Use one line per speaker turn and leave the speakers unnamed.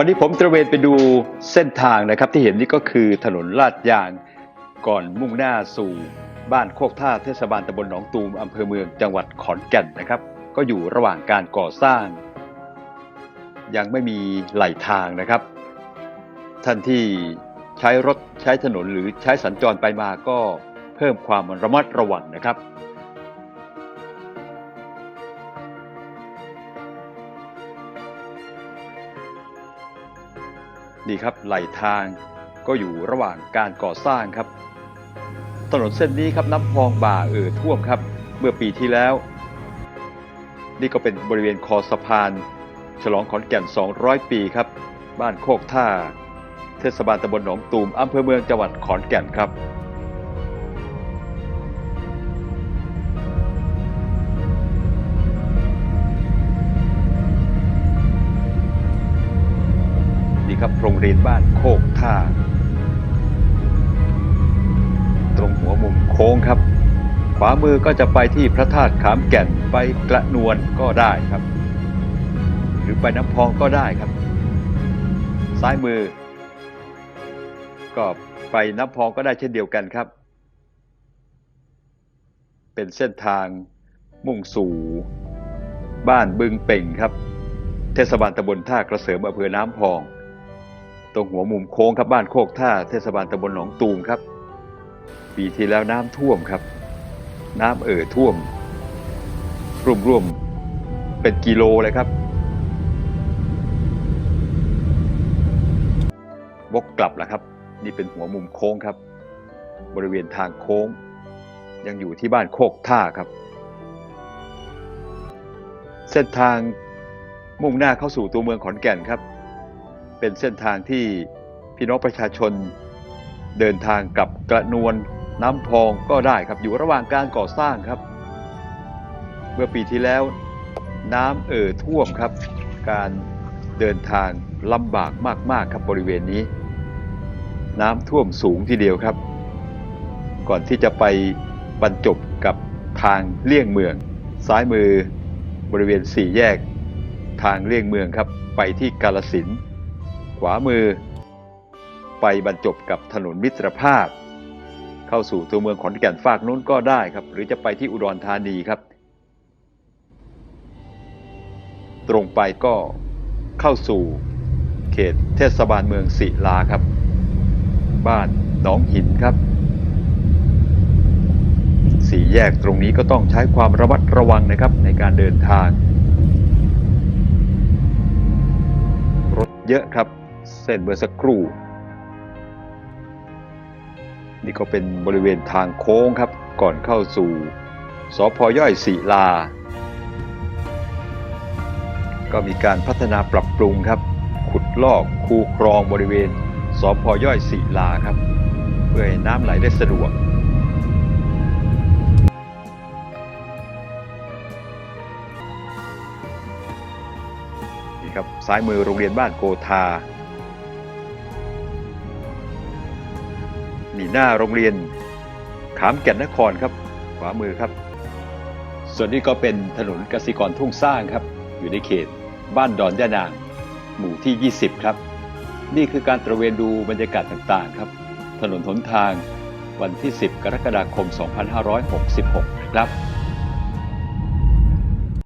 วันนี้ผมตระเวนไปดูเส้นทางนะครับที่เห็นนี่ก็คือถนนลาดยางก่อนมุ่งหน้าสู่บ้านโคกท่าเทศบาลตำบลหนองตูมอำเภอเมืองจังหวัดขอนแก่นนะครับ ก็อยู่ระหว่างการก่อสร้าง ยังไม่มีไหลทางนะครับ ท่านที่ใช้รถใช้ถนนหรือใช้สัญจรไปมาก็เพิ่มความระมัดระวังนะครับ นี่ครับไหลทางก็อยู่ระหว่างการก่อสร้างครับ ถนนเส้นนี้ครับน้ำพองบ่าเอ่อท่วมครับ เมื่อปีที่แล้ว นี่ก็เป็นบริเวณคอสะพาน ฉลองขอนแก่น 200 ปีครับ บ้านโคกท่า เทศบาลตำบลหนองตูมอำเภอเมืองจังหวัดขอนแก่นครับ ครับโรงเรียนบ้านโคกท่า ตรงหัวมุมโค้งครับ ขวามือก็จะไปที่พระธาตุขามแก่นไปกระนวลก็ได้ครับ หรือไปน้ำพองก็ได้ครับ ซ้ายมือ ก็ไปน้ำพองก็ได้เช่นเดียวกันครับ เป็นเส้นทางมุ่งสู่ บ้านบึงเป่งครับ เทศบาลตำบลท่ากระเสริมอำเภอน้ำพอง รงหัวมุมโค้งครับบ้านโคกท่าเทศบาลตำบลหนองตูมครับ ปีที่แล้วน้ำท่วมครับ น้ำเอ่อท่วมร่วมๆเป็นกิโลเลยครับวกกลับแล้วครับ นี่เป็นหัวมุมโค้งครับ บริเวณทางโค้ง ยังอยู่ที่บ้านโคกท่าครับ เส้นทางมุ่งหน้าเข้าสู่ตัวเมืองขอนแก่นครับ เป็นเส้นทางที่พี่น้องประชาชน เดินทางกับกระนวลน้ำพองก็ได้ครับอยู่ระหว่างการก่อสร้างครับ เมื่อปีที่แล้วน้ำเอ่อท่วมครับ การเดินทางลำบากมากๆครับบริเวณนี้ น้ำท่วมสูงทีเดียวครับ ก่อนที่จะไปบรรจบกับทางเลี่ยงเมือง ซ้ายมือบริเวณสี่แยกทางเลี่ยงเมืองครับ ไปที่กาลสิน ขวามือ ไปบรรจบกับถนนมิตรภาพ เข้าสู่ตัวเมืองขอนแก่นฝากนู้นก็ได้ครับ หรือจะไปที่อุดรธานีครับ ตรงไปก็เข้าสู่เขตเทศบาลเมืองศิลาครับ บ้านหนองหินครับ สี่แยกตรงนี้ก็ต้องใช้ความระมัดระวังนะครับในการเดินทาง รถเยอะครับ ส้นเมื่อสักครู่ นี่ก็เป็นบริเวณทางโค้งครับก่อนเข้าสู่สพย่อยศิลา ก็มีการพัฒนาปรับปรุงครับ ขุดลอกคูคลองบริเวณสพย่อยศิลาครับ เพื่อให้น้ำไหลได้สะดวกนี่ครับซ้ายมือโรงเรียนบ้านโกธา นี่หน้าโรงเรียน ขามแก่นนครครับ ขวามือครับ ส่วนนี้ก็เป็นถนนกสิกรทุ่งสร้างครับ อยู่ในเขต บ้านดอนยะนาง หมู่ที่ 20 ครับ นี่คือการตระเวนดูบรรยากาศต่างๆ ครับ ถนนหนทางวันที่ 10 กรกฎาคม 2566 ครับ